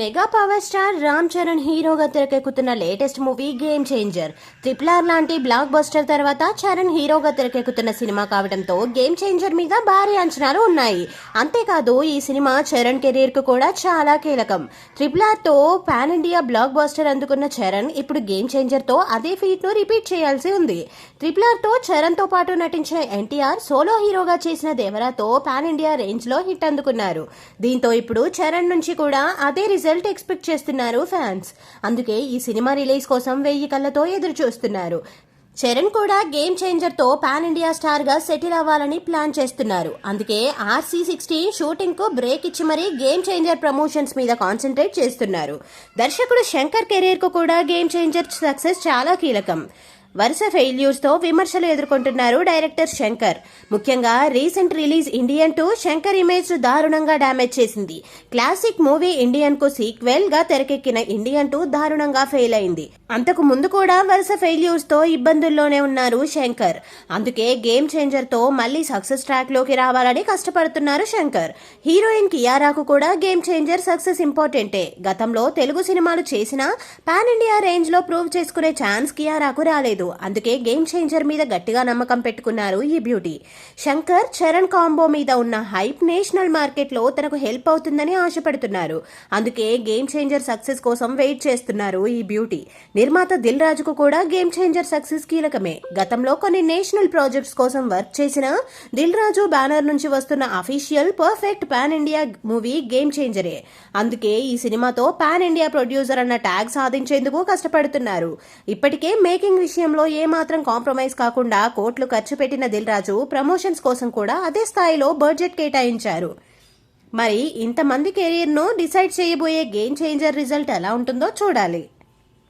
Mega power star Ram Charan హీరోగా తెరకెక్కుతున్న latest movie game changer. Triple R లాంటి blockbuster తర్వాత చరణ్ హీరోగా తెరకెక్కుతున్న సినిమా కావడంతో గేమ్ చేంజర్ మీద భారీ అంచనాలు ఉన్నాయి. అంతేకాదు ఈ సినిమా చరణ్ కెరీర్కు కూడా చాలా కీలకం. ట్రిపుల్ ఆర్తో పాన్ ఇండియా బ్లాక్ బస్టర్ అందుకున్న చరణ్ ఇప్పుడు గేమ్ చేంజర్తో అదే ఫీట్ను రిపీట్ చేయాల్సి ఉంది. ట్రిపుల్ ఆర్తో చరణ్తో పాటు నటించిన ఎన్టీఆర్ సోలో హీరోగా చేసిన దేవరాతో పాన్ ఇండియా రేంజ్లో హిట్ అందుకున్నారు. దీంతో ఇప్పుడు చరణ్ నుంచి కూడా అదే రిజల్ట్ ఎక్స్పెక్ట్ చేస్తున్నారు ఫ్యాన్స్ అందుకే ఈ సినిమా రిలీజ్ కోసం వెయ్యి కళ్ళతో ఎదురు చూస్తున్నారు చరణ్ కూడా గేమ్ చేంజర్తో పాన్ ఇండియా స్టార్గా సెటిల్ అవ్వాలని ప్లాన్ చేస్తున్నారు. అందుకే ఆర్సీ సిక్స్టీన్ షూటింగ్కు బ్రేక్ ఇచ్చి మరీ గేమ్ చేంజర్ ప్రమోషన్స్ మీద కాన్సన్ట్రేట్ చేస్తున్నారు. దర్శకుడు శంకర్ కెరీర్కు కూడా గేమ్ చేంజర్ సక్సెస్ చాలా కీలకం. వరుస ఫెయిల్యూర్స్తో విమర్శలు ఎదుర్కొంటున్నారు డైరెక్టర్ శంకర్. ముఖ్యంగా recent release Indian two Shankar image దారుణంగా డ్యామేజ్ చేసింది. క్లాసిక్ మూవీ ఇండియన్కు సీక్వెల్గా తెరకెక్కిన ఇండియన్ టు దారుణంగా ఫెయిల్ అయింది. అంతకు ముందు కూడా వరుస ఫెయిల్యూర్స్తో ఇబ్బందుల్లోనే ఉన్నారు శంకర్. అందుకే గేమ్ చేంజర్తో మళ్ళీ సక్సెస్ ట్రాక్లోకి రావాలని కష్టపడుతున్నారు శంకర్. హీరోయిన్ కియారాకు కూడా గేమ్ చేంజర్ సక్సెస్ ఇంపార్టెంటే. గతంలో తెలుగు సినిమాలు చేసినా పాన్ ఇండియా రేంజ్లో ప్రూవ్ చేసుకునే ఛాన్స్ కియారాకు రాలేదు. అందుకే గేమ్ చేంజర్ మీద గట్టిగా నమ్మకం పెట్టుకున్నారు ఈ బ్యూటీ. శంకర్ చరణ్ కాంబో మీద ఉన్న హైప్ నేషనల్ మార్కెట్లో తనకు హెల్ప్ అవుతుందని ఆశపడుతున్నారు. అందుకే గేమ్ చేంజర్ సక్సెస్ కోసం వెయిట్ చేస్తున్నారు ఈ బ్యూటీ. నిర్మాత దిల్ రాజుకు కూడా గేమ్ చేంజర్ సక్సెస్ కీలకమే. గతంలో కొన్ని నేషనల్ ప్రాజెక్ట్స్ కోసం వర్క్ చేసిన దిల్ రాజు బ్యానర్ నుంచి వస్తున్న official perfect pan India movie game చేంజరే అందుకే ఈ సినిమాతో పాన్ ఇండియా ప్రొడ్యూసర్ అన్న ట్యాగ్ సాధించేందుకు కష్టపడుతున్నారు. ఇప్పటికే మేకింగ్ విషయంలో ఏమాత్రం కాంప్రమైజ్ కాకుండా కోట్లు ఖర్చు పెట్టిన దిల్ రాజు ప్రమోషన్స్ కోసం కూడా అదే స్థాయిలో బడ్జెట్ కేటాయించారు. మరి ఇంతమంది కెరీర్ను డిసైడ్ చేయబోయే గేమ్ చేంజర్ రిజల్ట్ ఎలా ఉంటుందో చూడాలి.